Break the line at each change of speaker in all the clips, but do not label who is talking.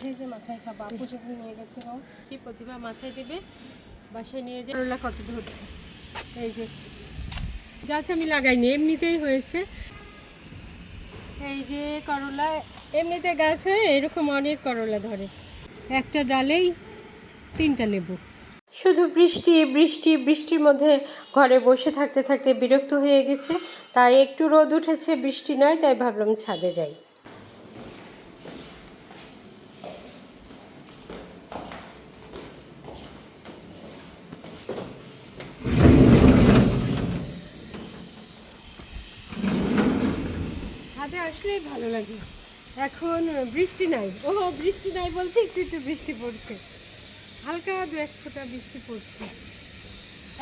বাসায় যে মাথায় খাব আপু সেদিন নিয়ে গেছে গো।
কি প্রতিভা মাথায় দেবে? বাসায় নিয়ে যে করলা কত ধরছে এই যে গাছ আমি লাগাইনি এমনিতেই হয়েছে। এই যে করলা এমনিতে গাছ হয়ে এরকম অনেক করলা ধরে। একটা ডালেই তিনটা লেবু। শুধু বৃষ্টি বৃষ্টি বৃষ্টির মধ্যে ঘরে বসে থাকতে থাকতে বিরক্ত হয়ে গেছে। তাই একটু রোদ উঠেছে বৃষ্টি নয় তাই ভাবলাম ছাদে যাই ছাদে আসলেই ভালো লাগে। এখন বৃষ্টি নাই। ও বৃষ্টি নাই বলছে একটু একটু বৃষ্টি পড়ছে। হালকা দু এক ফোঁটা বৃষ্টি পড়ছে।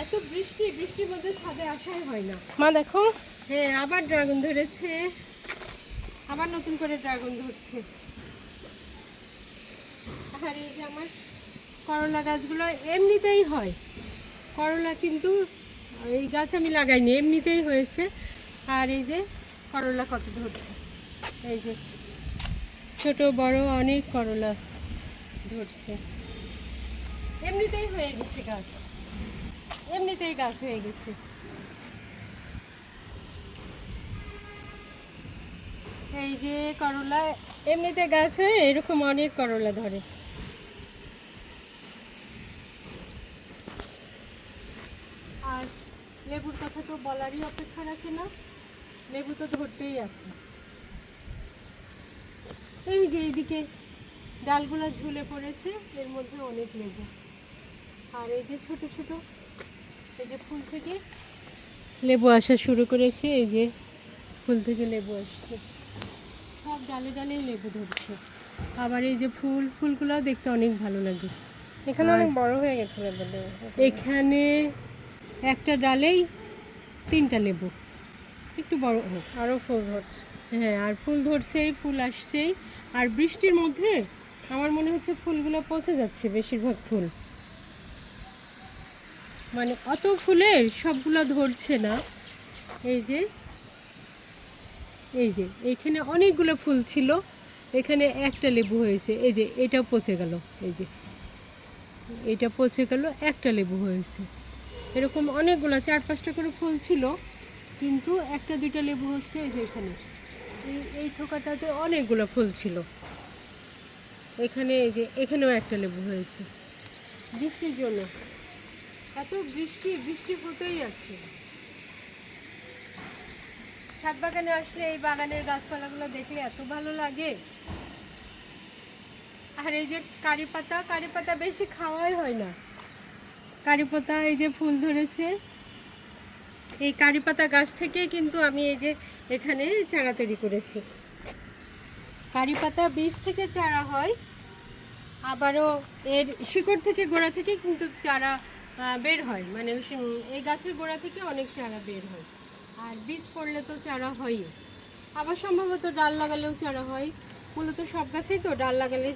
এত বৃষ্টি বৃষ্টির মধ্যে ছাদে আসাই হয় না।
মা দেখো।
হ্যাঁ আবার ড্রাগন ধরেছে। আবার নতুন করে ড্রাগন ধরছে। আর এই যে আমার করলা গাছগুলো এমনিতেই হয়। করলা কিন্তু এই গাছ আমি লাগাইনি এমনিতেই হয়েছে। আর এই যে করলা কত ধরছে। এই যে ছোট, বড় অনেক করলা ধরছে। এমনিতেই হয়ে গেছে গাছ। এমনিতেই গাছ হয়ে গেছে। এই যে করলা, এমনিতে গাছ হয়ে এরকম অনেক করলা ধরে। আর লেবুর কথা তো বলারই অপেক্ষা রাখে না। লেবু তো ধরতেই আছে। এই যে এইদিকে ডালগুলো ঝুলে পড়েছে এর মধ্যে অনেক লেবু। আর এই যে ছোট ছোট এই যে ফুল থেকে লেবু আসা শুরু করেছে এই যে ফুল থেকে লেবু আসছে। সব ডালে ডালেই লেবু ধরছে। আবার এই যে ফুল ফুলগুলো দেখতে অনেক ভালো লাগে।
এখানে অনেক বড় হয়ে গেছে বলে
এখানে একটা ডালেই তিনটা লেবু। একটু বড় হোক।
আরও ফুল ধরছে।
হ্যাঁ আর ফুল ধরছেই, ফুল আসছেই। আর বৃষ্টির মধ্যে আমার মনে হচ্ছে ফুলগুলো পচে যাচ্ছে বেশিরভাগ ফুল। মানে অত ফুলের সবগুলো ধরছে না। এই যে এই যে, এখানে অনেকগুলো ফুল ছিল। এখানে একটা লেবু হয়েছে। এই যে, এটা পচে গেল। এই যে, এটা পচে গেল, একটা লেবু হয়েছে। এরকম অনেকগুলো, চার পাঁচটা করে ফুল ছিল। কিন্তু একটা, দুইটা লেবু হচ্ছে এই যে এখানে। এই ঠোকাটাতে অনেকগুলো ফুল ছিল। এখানে এই যে, এখানেও একটা লেবু হয়েছে। বৃষ্টির জন্য। এত বৃষ্টি বৃষ্টি হতেই আছে ছাদ বাগানে আসলে এই বাগানের গাছপালাগুলো দেখলে এত ভালো লাগে। আর এই যে কারি পাতা কারি পাতা বেশি খাওয়াই হয় না। কারি পাতা এই যে ফুল ধরেছে। এই কারি পাতা গাছ থেকে কিন্তু আমি এই যে এখানে চারা তৈরি করেছি। কারি পাতা বীজ থেকে চারা হয়, আবারও এর শিকড় থেকে গোড়া থেকে কিন্তু চারা বের হয়। মানে এই গাছের গোড়া থেকে অনেক চারা বের হয়। আর বীজ পড়লে তো চারা হয়ই। আবার সম্ভবত ডাল লাগালেও চারা হয়। মূলত সব গাছেই তো ডাল লাগালে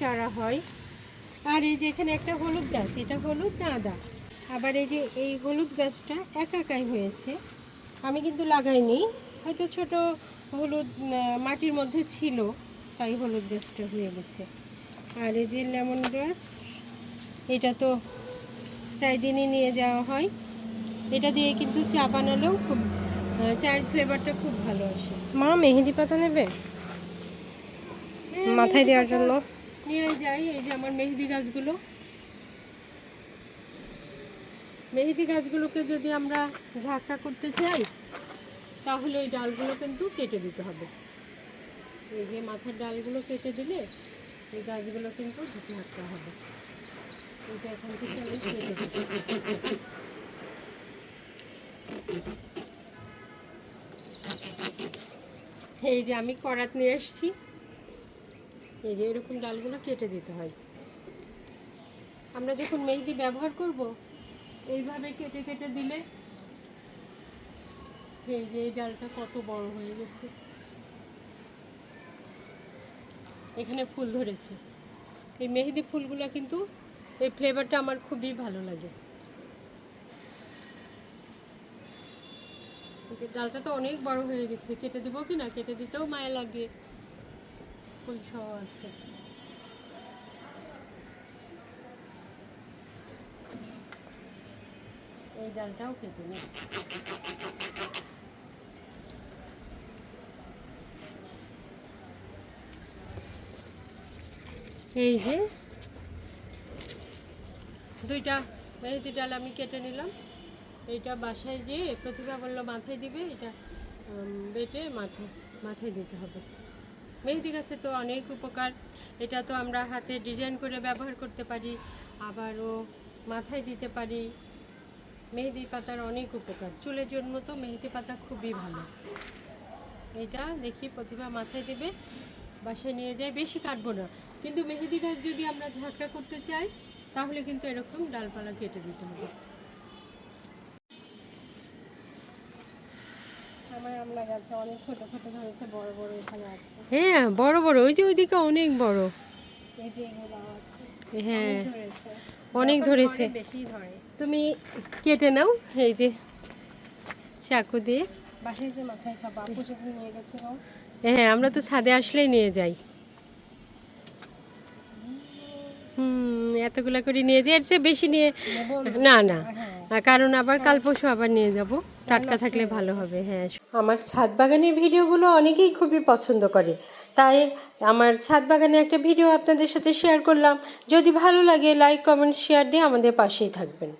চারা হয়। আর এই যে এখানে একটা হলুদ গাছ, এটা হলুদ আদা আবার এই যে এই হলুদ গাছটা একা একাই হয়েছে। আমি কিন্তু লাগাইনি। হয়তো ছোট হলুদ মাটির মধ্যে ছিল তাই হলুদ গাছটা হয়ে গেছে। আর এই যে লেমন গাছ এটা তো প্রায় দিনই নিয়ে যাওয়া হয়। এটা দিয়ে কিন্তু চা বানালেও খুব চায়ের ফ্লেভারটা খুব ভালো আসে।
মা মেহেদি পাতা নেবে?
হ্যাঁ,
মাথায় দেওয়ার জন্য?
নিয়ে যাই এই যে আমার মেহেদি গাছগুলো। মেহেদি গাছগুলোকে যদি আমরা ঝাঁকটা করতে চাই, তাহলে এই ডালগুলো কিন্তু কেটে দিতে হবে। এই যে মাথার ডালগুলো কেটে দিলে এই গাছগুলো কিন্তু ঝাঁকতে হবে। এটা এখন থেকে আমি কেটে দিচ্ছি এই যে আমি করাত নিয়ে এসেছি। এই যে এরকম ডালগুলো কেটে দিতে হয়। আমরা যখন মেহেদি ব্যবহার করব এইভাবে কেটে কেটে দিলে এই যে এই ডালটা কত বড় হয়ে গেছে। এখানে ফুল ধরেছে। এই মেহেদি ফুলগুলো কিন্তু এই ফ্লেভারটা আমার খুবই ভালো লাগে। ডালটা তো অনেক বড় হয়ে গেছে। কেটে দেবো কি না কেটে দিতেও মায়া লাগে। ফুল সহ আছে। এই ডালটাও কেটে নিই এই যে দুইটা মেহেদি ডাল আমি কেটে নিলাম। এইটা বাসায় যেয়ে প্রতিভা বলল, মাথায় দিবে? এটা বেটে মাথায় মাথায় দিতে হবে। মেহেদি গাছে তো অনেক উপকার। এটা তো আমরা হাতে ডিজাইন করে ব্যবহার করতে পারি, আবারও মাথায় দিতে পারি। মেহেদি পাতার অনেক উপকার। চুলের জন্য তো মেহেদি পাতা খুবই ভালো। এটা দেখি প্রতিভা মাথায় দেবে বাসায় নিয়ে যায় বেশি কাটবো না। কিন্তু মেহেদি গাছ যদি আমরা ঝাঁকড়া করতে চাই তাহলে কিন্তু এরকম ডালপালা কেটে দিতে হবে।
আমার আমলা গাছে অনেক ছোট ছোট ধরেছে বড় বড় আছে।
হ্যাঁ বড় বড় ওই যে ওইদিকে অনেক বড়। হ্যাঁ অনেক ধরেছে।
বেশি ধরে।
তুমি কেটে নাও এই যে চাকু দিয়ে।
বাসায় যে মাথায় খাব আপু সেদিন নিয়ে গেছিল
হ্যাঁ আমরা তো ছাদে আসলেই নিয়ে যাই। হুম এতগুলা করে নিয়ে যাই এর চেয়ে বেশি নিয়ে না। না
হ্যাঁ।
কারণ আবার কাল পরশু আবার নিয়ে যাব। টাটকা থাকলে ভালো হবে হ্যাঁ। আমার ছাদ বাগানের ভিডিওগুলো অনেকেই খুবই পছন্দ করে। তাই আমার ছাদ বাগানে একটা ভিডিও আপনাদের সাথে শেয়ার করলাম। যদি ভালো লাগে লাইক কমেন্ট শেয়ার দিয়ে আমাদের পাশেই থাকবেন।